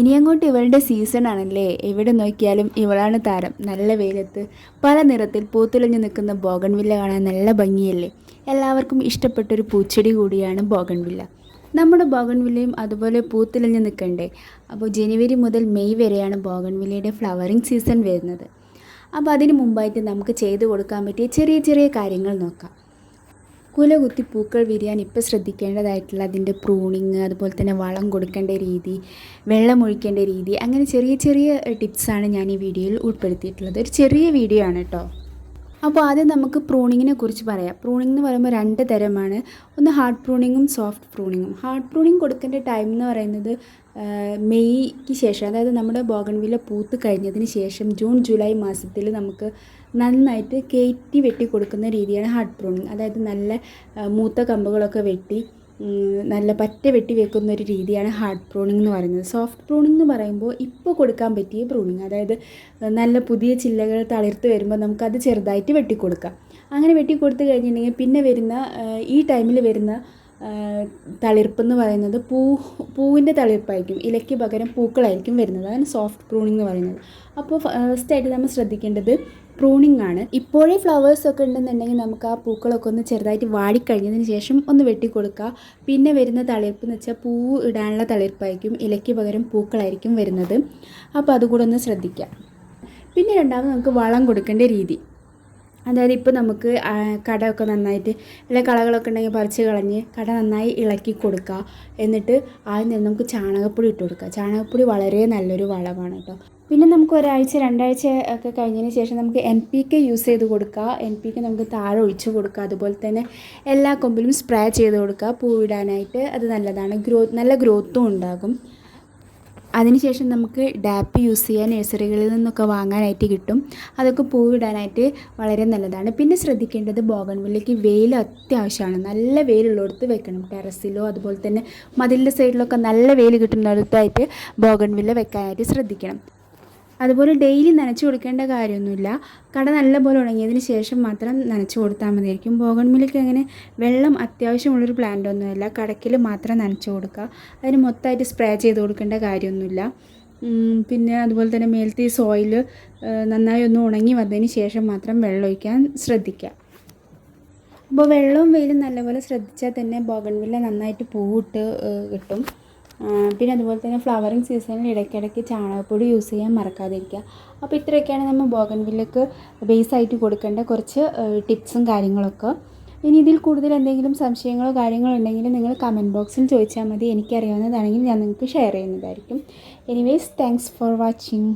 ഇനി അങ്ങോട്ട് ഇവളുടെ സീസൺ ആണല്ലേ? എവിടെ നോക്കിയാലും ഇവളാണ് താരം. നല്ല വെയിലത്ത് പല നിറത്തിൽ പൂത്തുലഞ്ഞു നിൽക്കുന്ന ബോഗൺവില്ല കാണാൻ നല്ല ഭംഗിയല്ലേ? എല്ലാവർക്കും ഇഷ്ടപ്പെട്ടൊരു പൂച്ചെടി കൂടിയാണ് ബോഗൺവില്ല. നമ്മുടെ ബോഗൺവില്ലയും അതുപോലെ പൂത്തുലഞ്ഞു നിൽക്കണ്ടേ? അപ്പോൾ ജനുവരി മുതൽ മെയ് വരെയാണ് ബോഗൺവില്ലയുടെ ഫ്ലവറിങ് സീസൺ വരുന്നത്. അപ്പോൾ അതിന് മുമ്പായിട്ട് നമുക്ക് ചെയ്തു കൊടുക്കാൻ പറ്റിയ ചെറിയ ചെറിയ കാര്യങ്ങൾ നോക്കാം. കുല കുത്തി പൂക്കൾ വിരിയാൻ ഇപ്പോൾ ശ്രദ്ധിക്കേണ്ടതായിട്ടുള്ള അതിന്റെ പ്രൂണിങ് അതുപോലെ തന്നെ വളം കൊടുക്കേണ്ട രീതി വെള്ളം ഒഴിക്കേണ്ട രീതി അങ്ങനെ ചെറിയ ചെറിയ ടിപ്സാണ് ഞാൻ ഈ വീഡിയോയിൽ ഉൾപ്പെടുത്തിയിട്ടുള്ളത്. ഒരു ചെറിയ വീഡിയോ ആണ് കേട്ടോ. അപ്പോൾ ആദ്യം നമുക്ക് പ്രൂണിങ്ങിനെ കുറിച്ച് പറയാം. പ്രൂണിംഗ് എന്ന് പറയുമ്പോൾ രണ്ട് തരമാണ്. ഒന്ന് ഹാർഡ് പ്രൂണിങ്ങും സോഫ്റ്റ് പ്രൂണിങ്ങും. ഹാർഡ് പ്രൂണിങ് കൊടുക്കേണ്ട ടൈം എന്ന് പറയുന്നത് മെയ്ക്ക് ശേഷം അതായത് നമ്മുടെ ബോഗൺവില പൂത്ത് കഴിഞ്ഞതിന് ശേഷം ജൂൺ ജൂലൈ മാസത്തിൽ നമുക്ക് നന്നായിട്ട് കയറ്റി വെട്ടി കൊടുക്കുന്ന രീതിയാണ് ഹാർഡ് പ്രൂണിങ് അതായത് നല്ല മൂത്ത കമ്പുകളൊക്കെ വെട്ടി നല്ല പറ്റ വെട്ടി വെക്കുന്ന ഒരു രീതിയാണ് ഹാർഡ് പ്രൂണിംഗ് എന്ന് പറയുന്നത്. സോഫ്റ്റ് പ്രൂണിംഗ് എന്ന് പറയുമ്പോൾ ഇപ്പോൾ കൊടുക്കാൻ പറ്റിയ പ്രൂണിംഗ് അതായത് നല്ല പുതിയ ചില്ലകൾ തളിർത്ത് വരുമ്പോൾ നമുക്കത് ചെറുതായിട്ട് വെട്ടിക്കൊടുക്കാം. അങ്ങനെ വെട്ടിക്കൊടുത്ത് കഴിഞ്ഞിട്ടുണ്ടെങ്കിൽ പിന്നെ വരുന്ന ഈ ടൈമിൽ വരുന്ന തളിർപ്പ് എന്ന് പറയുന്നത് പൂ പൂവിന്റെ തളിർപ്പായിരിക്കും. ഇലയ്ക്ക് പകരം പൂക്കളായിരിക്കും വരുന്നത്. അതാണ് സോഫ്റ്റ് പ്രൂണിംഗ് എന്ന് പറയുന്നത്. അപ്പോൾ ഫസ്റ്റായിട്ട് നമ്മൾ ശ്രദ്ധിക്കേണ്ടത് പ്രൂണിംഗ് ആണ്. ഇപ്പോഴേ ഫ്ലവേഴ്സ് ഒക്കെ ഉണ്ടെന്നുണ്ടെങ്കിൽ നമുക്ക് ആ പൂക്കളൊക്കെ ഒന്ന് ചെറുതായിട്ട് വാടിക്കഴിഞ്ഞതിന് ശേഷം ഒന്ന് വെട്ടിക്കൊടുക്കുക പിന്നെ വരുന്ന തളിർപ്പ് എന്ന് വെച്ചാൽ പൂവ് ഇടാനുള്ള തളിർപ്പായിരിക്കും ഇലയ്ക്ക് പകരം പൂക്കളായിരിക്കും വരുന്നത്. അപ്പോൾ അതുകൂടെ ഒന്ന് ശ്രദ്ധിക്കുക. പിന്നെ രണ്ടാമത് നമുക്ക് വളം കൊടുക്കേണ്ട രീതി. അതായത് ഇപ്പോൾ നമുക്ക് കടമൊക്കെ നന്നായിട്ട് അല്ലെ കളകളൊക്കെ ഉണ്ടെങ്കിൽ പറിച്ച് കളഞ്ഞ് കട നന്നായി ഇളക്കി കൊടുക്കുക. എന്നിട്ട് ആദ്യം നമുക്ക് ചാണകപ്പൊടി ഇട്ട് കൊടുക്കുക. ചാണകപ്പൊടി വളരെ നല്ലൊരു വളമാണ് കേട്ടോ. പിന്നെ നമുക്ക് ഒരാഴ്ച രണ്ടാഴ്ച ഒക്കെ കഴിഞ്ഞതിന് ശേഷം നമുക്ക് എൻ പി കെ യൂസ് ചെയ്ത് കൊടുക്കുക എൻ പി കെ നമുക്ക് താഴെ ഒഴിച്ച് കൊടുക്കുക അതുപോലെ തന്നെ എല്ലാ കൊമ്പിലും സ്പ്രേ ചെയ്ത് കൊടുക്കുക പൂവിടാനായിട്ട് അത് നല്ലതാണ്. ഗ്രോത്ത് നല്ല ഗ്രോത്തും ഉണ്ടാകും. അതിനുശേഷം നമുക്ക് ഡാപ്പ് യൂസ് ചെയ്യാൻ നഴ്സറികളിൽ നിന്നൊക്കെ വാങ്ങാനായിട്ട് കിട്ടും. അതൊക്കെ പൂവിടാനായിട്ട് വളരെ നല്ലതാണ്. പിന്നെ ശ്രദ്ധിക്കേണ്ടത് ബോഗൺവില്ലയ്ക്ക് വെയിൽ അത്യാവശ്യമാണ്. നല്ല വെയിലുള്ളിടത്ത് വെക്കണം. ടെറസിലോ അതുപോലെ തന്നെ മതിലിന്റെ സൈഡിലൊക്കെ നല്ല വെയിൽ കിട്ടുന്നിടത്തായിട്ട് ബോഗൻവില്ല വെക്കാനായിട്ട് ശ്രദ്ധിക്കണം. അതുപോലെ ഡെയിലി നനച്ചു കൊടുക്കേണ്ട കാര്യമൊന്നുമില്ല. കട നല്ലപോലെ ഉണങ്ങിയതിന് ശേഷം മാത്രം നനച്ചു കൊടുത്താൽ മതിയായിരിക്കും. ബോഗൺമില്ലിക്ക് അങ്ങനെ വെള്ളം അത്യാവശ്യമുള്ളൊരു പ്ലാന്റ് ഒന്നുമല്ല. കടക്കിൽ മാത്രം നനച്ചു കൊടുക്കുക. അതിന് മൊത്തമായിട്ട് സ്പ്രേ ചെയ്ത് കൊടുക്കേണ്ട കാര്യമൊന്നുമില്ല. പിന്നെ അതുപോലെ തന്നെ മേലത്തെ സോയിൽ നന്നായി ഒന്ന് ഉണങ്ങി വന്നതിന് ശേഷം മാത്രം വെള്ളം ഒഴിക്കാൻ ശ്രദ്ധിക്കുക. അപ്പോൾ വെള്ളവും വെയിലും നല്ലപോലെ ശ്രദ്ധിച്ചാൽ തന്നെ ബോഗൺവില്ല നന്നായിട്ട് പൂവിട്ട് കിട്ടും. പിന്നെ അതുപോലെ തന്നെ ഫ്ലവറിങ് സീസണിൽ ഇടയ്ക്കിടയ്ക്ക് ചാണകപ്പൊടി യൂസ് ചെയ്യാൻ മറക്കാതിരിക്കുക. അപ്പോൾ ഇത്രയൊക്കെയാണ് നമ്മൾ ബോഗൻവില്ലക്ക് ബേസ് ആയിട്ട് കൊടുക്കേണ്ട കുറച്ച് ടിപ്സും കാര്യങ്ങളൊക്കെ. ഇനി ഇതിൽ കൂടുതൽ എന്തെങ്കിലും സംശയങ്ങളോ കാര്യങ്ങളോ ഉണ്ടെങ്കിൽ നിങ്ങൾ കമന്റ് ബോക്സിൽ ചോദിച്ചാൽ മതി. എനിക്കറിയാവുന്നതാണെങ്കിൽ ഞാൻ നിങ്ങൾക്ക് ഷെയർ ചെയ്യുന്നതായിരിക്കും. Anyways thanks for watching